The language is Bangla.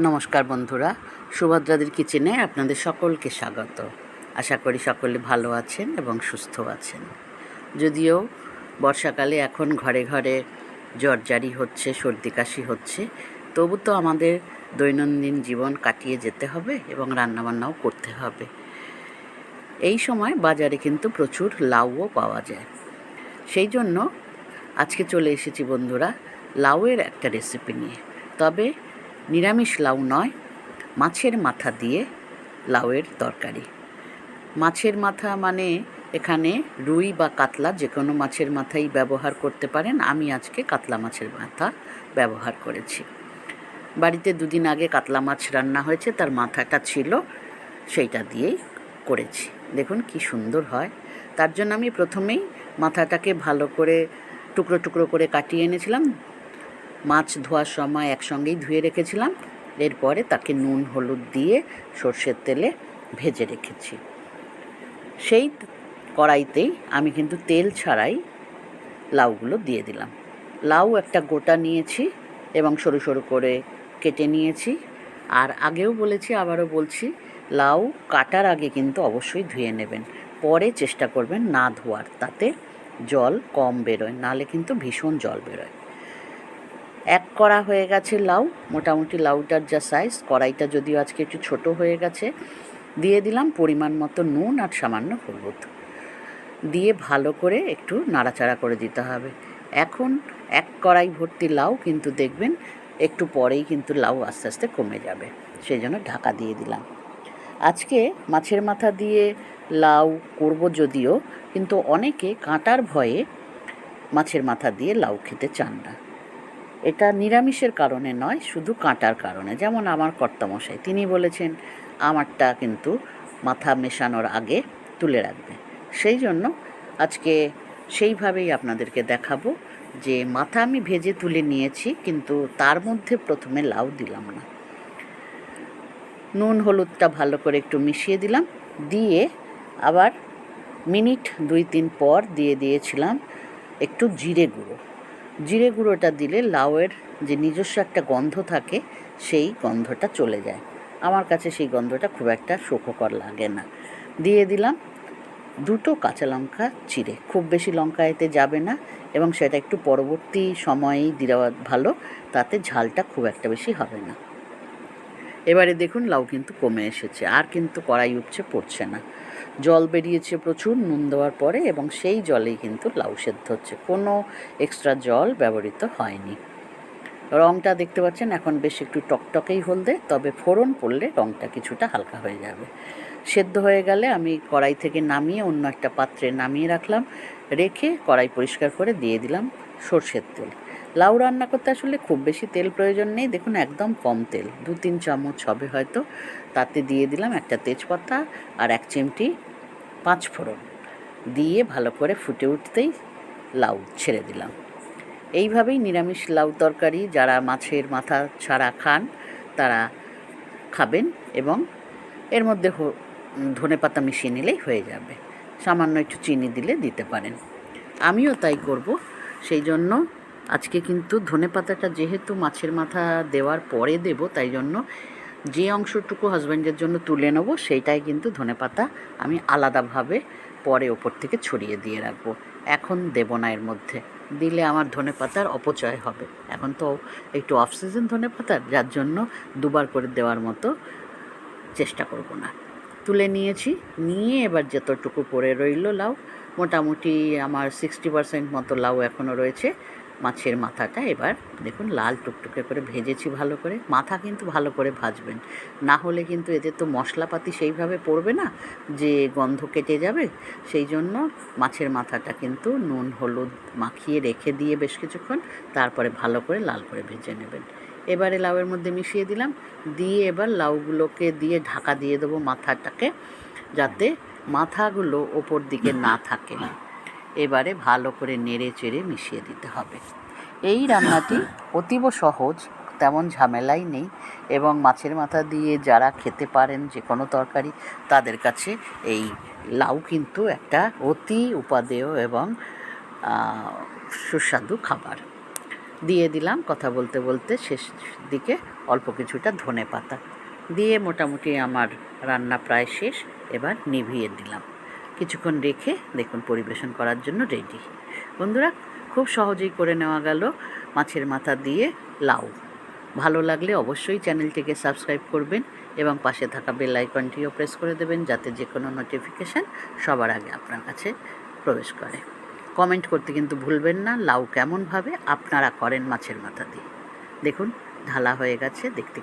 নমস্কার বন্ধুরা, সুভদ্রাদের কিচেনে আপনাদের সকলকে স্বাগত। আশা করি সকলে ভালো আছেন এবং সুস্থ আছেন। যদিও বর্ষাকালে এখন ঘরে ঘরে জ্বর জারি হচ্ছে, সর্দি কাশি হচ্ছে, তবু তো আমাদের দৈনন্দিন জীবন কাটিয়ে যেতে হবে এবং রান্নাবান্নাও করতে হবে। এই সময় বাজারে কিন্তু প্রচুর লাউও পাওয়া যায়। সেই জন্য আজকে চলে এসেছি বন্ধুরা, লাউয়ের একটা রেসিপি নিয়ে। তবে নিরামিষ লাউ নয়, মাছের মাথা দিয়ে লাউয়ের তরকারি। মাছের মাথা মানে এখানে রুই বা কাতলা, যে কোনো মাছের মাথাই ব্যবহার করতে পারেন। আমি আজকে কাতলা মাছের মাথা ব্যবহার করেছি। বাড়িতে দুদিন আগে কাতলা মাছ রান্না হয়েছে, তার মাথাটা ছিল সেইটা দিয়েই করেছি। দেখুন কি সুন্দর হয়। তার জন্য আমি প্রথমেই মাথাটাকে ভালো করে টুকরো টুকরো করে কাটিয়ে এনেছিলাম। মাছ ধোয়ার সময় একসঙ্গেই ধুয়ে রেখেছিলাম। এরপরে তাকে নুন, হলুদ দিয়ে সর্ষের তেলে ভেজে রেখেছি। সেই কড়াইতেই আমি কিন্তু তেল ছাড়াই লাউগুলো দিয়ে দিলাম। লাউ একটা গোটা নিয়েছি এবং সরু সরু করে কেটে নিয়েছি। আর আগেও বলেছি, আবারও বলছি, লাউ কাটার আগে কিন্তু অবশ্যই ধুয়ে নেবেন। পরে চেষ্টা করবেন না ধোয়ার, তাতে জল কম বেরোয়, নালে কিন্তু ভীষণ জল বেরোয়। এক কড়া হয়ে গেছে লাউ, মোটামুটি লাউটার যা সাইজ কড়াইটা যদিও আজকে একটু ছোট হয়ে গেছে, দিয়ে দিলাম পরিমাণ মতো নুন আর সামান্য হলুদ। দিয়ে ভালো করে একটু নাড়াচাড়া করে দিতে হবে। এখন এক কড়াই ভর্তি লাউ কিন্তু দেখবেন একটু পরেই কিন্তু লাউ আস্তে আস্তে কমে যাবে সেই জন্য ঢাকা দিয়ে দিলাম। আজকে মাছের মাথা দিয়ে লাউ করব যদিও, কিন্তু অনেকে কাঁটার ভয়ে মাছের মাথা দিয়ে লাউ খেতে চান না। এটা নিরামিষের কারণে নয়, শুধু কাঁটার কারণে। যেমন আমার কর্তামশাই, তিনি বলেছেন, আমারটা কিন্তু মাথা মেশানোর আগে তুলে রাখবে। সেই জন্য আজকে সেইভাবেই আপনাদেরকে দেখাবো যে মাথা আমি ভেজে তুলে নিয়েছি, কিন্তু তার মধ্যে প্রথমে লাউ দিলাম না। নুন, হলুদটা ভালো করে একটু মিশিয়ে দিলাম। দিয়ে আবার মিনিট দুই তিন পর দিয়ে দিয়েছিলাম একটু জিরে গুঁড়ো। জিরে গুঁড়োটা দিলে লাউয়ের যে নিজস্ব একটা গন্ধ থাকে, সেই গন্ধটা চলে যায়। আমার কাছে সেই গন্ধটা খুব একটা সুখকর লাগে না। দিয়ে দিলাম দুটো কাঁচা লঙ্কা চিড়ে। খুব বেশি লঙ্কা এতে যাবে না এবং সেটা একটু পরবর্তী সময়েই দেওয়া ভালো, তাতে ঝালটা খুব একটা বেশি হবে না। এবারে দেখুন লাউ কিন্তু কমে এসেছে, আর কিন্তু কড়াই উঠছে পড়ছে না। জল বেরিয়েছে প্রচুর, নুন দেওয়ার পরে এবং সেই জলেই কিন্তু লাউ সেদ্ধ হচ্ছে। কোনো এক্সট্রা জল ব্যবহৃত হয়নি। রঙটা দেখতে পাচ্ছেন, এখন বেশ একটু টকটকেই হলদে, তবে ফোড়ন পড়লে রঙটা কিছুটা হালকা হয়ে যাবে। সেদ্ধ হয়ে গেলে আমি কড়াই থেকে নামিয়ে অন্য একটা পাত্রে নামিয়ে রাখলাম, রেখে কড়াই পরিষ্কার করে দিয়ে দিলাম সর্ষের তেল। লাউ রান্না করতে আসলে খুব বেশি তেল প্রয়োজন নেই, দেখুন একদম কম তেল দু তিন চামচ হবে হয়তো। তাতে দিয়ে দিলাম একটা তেজপাতা আর এক চিমটি পাঁচ ফোড়ন দিয়ে ভালো করে ফুটে উঠতেই লাউ ছেড়ে দিলাম। এইভাবেই নিরামিষ লাউ তরকারি যারা মাছের মাথা ছাড়া খান, তারা খাবেন এবং এর মধ্যে ধনে পাতা মিশিয়ে নিলেই হয়ে যাবে। সামান্য একটু চিনি দিলে দিতে পারেন। আমিও তাই করব। সেই জন্য আজকে কিন্তু ধনে পাতাটা যেহেতু মাছের মাথা দেওয়ার পরে দেব, তাই জন্য যে অংশটুকু হাজব্যান্ডের জন্য তুলে নেব, সেইটাই কিন্তু ধনে পাতা আমি আলাদাভাবে পরে ওপর থেকে ছড়িয়ে দিয়ে রাখব। এখন দেবো না এর মধ্যে। দিলে আমার ধনে পাতার অপচয় হবে। এখন তো একটু অফ সিজন ধনে পাতার যার জন্য দুবার করে দেওয়ার মতো চেষ্টা করব না। তুলে নিয়েছি, নিয়ে এবার যতটুকু পড়ে রইল লাউ, মোটামুটি আমার সিক্সটি পার্সেন্ট মতো লাউ এখনও রয়েছে। মাছের মাথাটা এবার দেখুন লাল টুকটুকে করে ভেজেছি ভালো করে। মাথা কিন্তু ভালো করে ভাজবেন। না হলে কিন্তু এতে তো মশলাপাতি সেইভাবে পড়বে না যে গন্ধ কেটে যাবে। সেই জন্য মাছের মাথাটা কিন্তু নুন, হলুদ মাখিয়ে রেখে দিয়ে বেশ কিছুক্ষণ তারপরে ভালো করে লাল করে ভেজে নেবেন। এবারে লাউয়ের মধ্যে মিশিয়ে দিলাম। দিয়ে এবার লাউগুলোকে দিয়ে ঢাকা দিয়ে দেবো মাথাটাকে যাতে মাথাগুলো ওপর দিকে না থাকে। এবারে ভালো করে নেড়ে চেড়ে মিশিয়ে দিতে হবে। এই রান্নাটি অতীব সহজ, তেমন ঝামেলাই নেই এবং মাছের মাথা দিয়ে যারা খেতে পারেন যে কোনো তরকারি, তাদের কাছে এই লাউ কিন্তু একটা অতি উপাদেয় এবং সুস্বাদু খাবার। দিয়ে দিলাম কথা বলতে বলতে শেষ দিকে অল্প কিছুটা ধনে পাতা দিয়ে মোটামুটি আমার রান্না প্রায় শেষ, এবার নিভিয়ে দিলাম। কিছুক্ষণ রেখে দেখুন পরিবেশন করার জন্য রেডি বন্ধুরা, খুব সহজেই করে নেওয়া গেল মাছের মাথা দিয়ে লাউ। ভালো লাগলে অবশ্যই চ্যানেলটিকে সাবস্ক্রাইব করবেন এবং পাশে থাকা বেল আইকনটিও প্রেস করে দেবেন যাতে যে কোনো নোটিফিকেশান সবার আগে আপনার কাছে প্রবেশ করে। কমেন্ট করতে কিন্তু ভুলবেন না, লাউ কেমনভাবে আপনারা করেন মাছের মাথা দিয়ে। দেখুন, ঢালা হয়ে গেছে, দেখতে